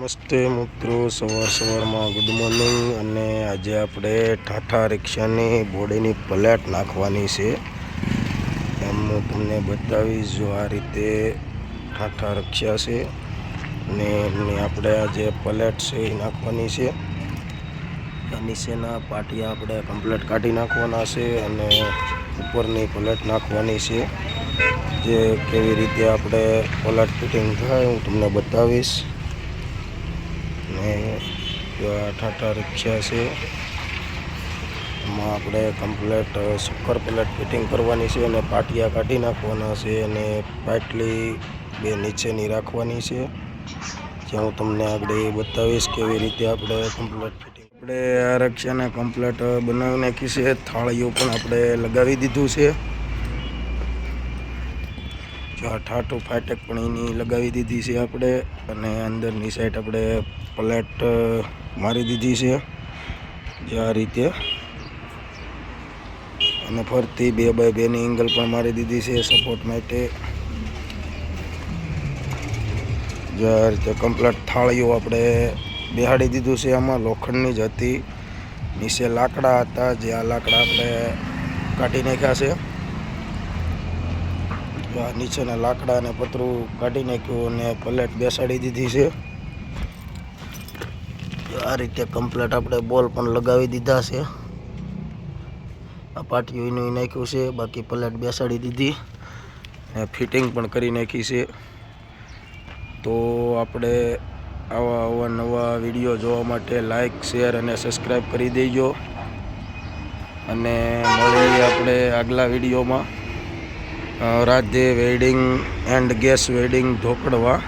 નમસ્તે મિત્રો, સવાર સવારમાં ગુડ મોર્નિંગ અને આજે આપણે ટાટા રિક્ષાની બોડીની પ્લેટ નાખવાની છે. એમ હું તમને બતાવીશ જો આ રીતે ટાટા રિક્ષા છે અને એમની આપણે આ જે પ્લેટ છે એ નાખવાની છે. નીચેના પાટિયા આપણે કમ્પ્લેટ કાઢી નાખવાના છે અને ઉપરની પ્લેટ નાખવાની છે. જે કેવી રીતે આપણે પ્લેટ ફિટિંગ થાય હું તમને બતાવીશ. જો આઠ ટાટા રિક્ષા છે એમાં આપણે કમ્પ્લેટ સુકર પ્લેટ ફિટિંગ કરવાની છે અને પાટિયા કાઢી નાખવાના છે અને પાટલી બે નીચેની રાખવાની છે. જ્યાં હું તમને આગળ એ બતાવીશ કેવી રીતે આપણે કમ્પ્લેટ ફિટિંગ આપણે આ રક્ષાને કમ્પ્લેટ બનાવી નાખી છે. થાળીઓ પણ આપણે લગાવી દીધું છે. જો આ ઠાઠું ફાટક પણ એની લગાવી દીધી છે આપણે. અને અંદરની સાઈડ આપણે પ્લેટ મારી દીધી છે. જે આ રીતે. અને ફરતી બે બાય બેની એંગલ પણ મારી દીધી છે સપોર્ટ માટે. જે આ રીતે કમ્પ્લેટ થાળીઓ આપણે બેહાડી દીધું છે આમાં. લોખંડની જ હતી. નીચે લાકડા હતા જે આ લાકડા આપણે કાઢી નાખ્યા છે. નીચેના લાકડા અને પતરું કાઢી નાખ્યું અને પલેટ બેસાડી દીધી છે. આ રીતે કમ્પ્લેટ આપણે બોલ પણ લગાવી દીધા છે. આ પાટીઓ એનું નાખ્યું છે, બાકી પલેટ બેસાડી દીધી. અને ફિટિંગ પણ કરી નાખી છે. તો આપણે આવા આવા નવા વીડિયો જોવા માટે લાઇક શેર અને સબસ્ક્રાઈબ કરી દેજો. અને મળીએ આપણે આગલા વિડીયોમાં. Radhe wedding and guess wedding ઢોકળવા.